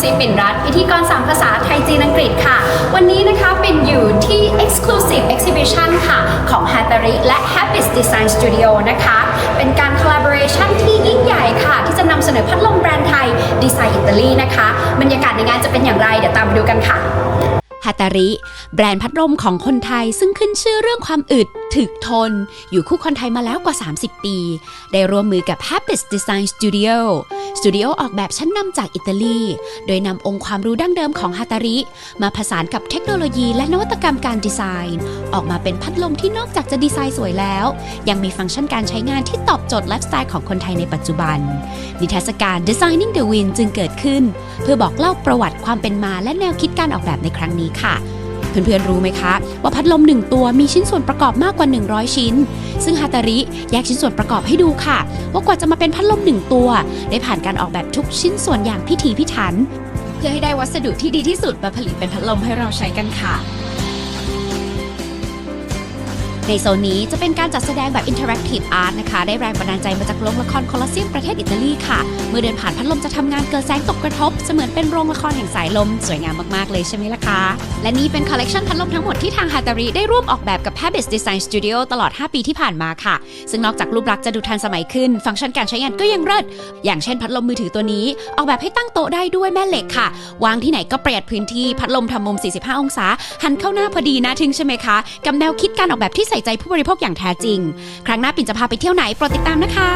ซีปิ่นรัตพิธีกรสามภาษาไทยจีนอังกฤษค่ะ วันนี้นะคะเป็นอยู่ที่ Exclusive Exhibition ค่ะ ของ h a t a r i และ Habits Design Studio นะคะ เป็นการ collaboration ที่ยิ่งใหญ่ค่ะ ที่จะนำเสนอพัดลมแบรนด์ไทย ดีไซน์อิตาลีนะคะ บรรยากาศในงานจะเป็นอย่างไร เดี๋ยวตามไปดูกันค่ะฮาตาริ แบรนด์พัดลมของคนไทยซึ่งขึ้นชื่อเรื่องความอึด ถึกทน อยู่คู่คนไทยมาแล้วกว่า 30 ปี ได้ร่วมมือกับ Habits Design Studio สตูดิโอออกแบบชั้นนำจากอิตาลี โดยนำองค์ความรู้ดั้งเดิมของฮาตาริ มาผสานกับเทคโนโลยีและนวัตกรรมการดีไซน์ ออกมาเป็นพัดลมที่นอกจากจะดีไซน์สวยแล้ว ยังมีฟังก์ชันการใช้งานที่ตอบโจทย์ไลฟ์สไตล์ของคนไทยในปัจจุบัน นิทรรศการ Designing the Wind จึงเกิดขึ้น เพื่อบอกเล่าประวัติความเป็นมาและแนวคิดการออกแบบในครั้งนี้ค่ะ เพื่อนๆรู้ไหมคะ ว่าพัดลม 1 ตัวมีชิ้นส่วนประกอบมากกว่า 100 ชิ้น ซึ่งฮาตาริแยกชิ้นส่วนประกอบให้ดูค่ะ ว่ากว่าจะมาเป็นพัดลม 1 ตัว ได้ผ่านการออกแบบทุกชิ้นส่วนอย่างพิถีพิถัน เพื่อให้ได้วัสดุที่ดีที่สุดมาผลิตเป็นพัดลมให้เราใช้กันค่ะ ในโซนนี้จะเป็นการจัดแสดงแบบ Interactive Art นะคะ ได้แรงบันดาลใจมาจากโรงละครโคลอสเซียมประเทศอิตาลีค่ะ เมื่อเดินผ่านพัดลมจะทำงานเกิดแสงตกกระทบ เสมือนเป็นโรงละครแห่งสายลม สวยงามมาก ๆ เลยใช่ไหมล่ะคะ และนี่เป็นคอลเลกชันพัดลมทั้งหมดที่ทางฮาตาริได้ร่วมออกแบบกับ Habits Design Studio ตลอด 5 ปีที่ผ่านมาค่ะ ซึ่งนอกจากรูปลักษณ์จะดูทันสมัยขึ้น ฟังก์ชันการใช้งานก็ยังเลิศอย่างเช่นพัดลมมือถือตัวนี้ ออกแบบให้ตั้งโต๊ะได้ด้วยแม่เหล็กค่ะ วางที่ไหนก็ประหยัดพื้นที่พัดลมทำมุม 45 องศาหันเข้าหน้าพอดีนะทึงใช่ไหมคะกับแนวคิดการออกแบบที่ใส่ใจผู้บริโภคอย่างแท้จริง ครั้งหน้าปิ่นจะพาไปเที่ยวไหนโปรดติดตามนะคะ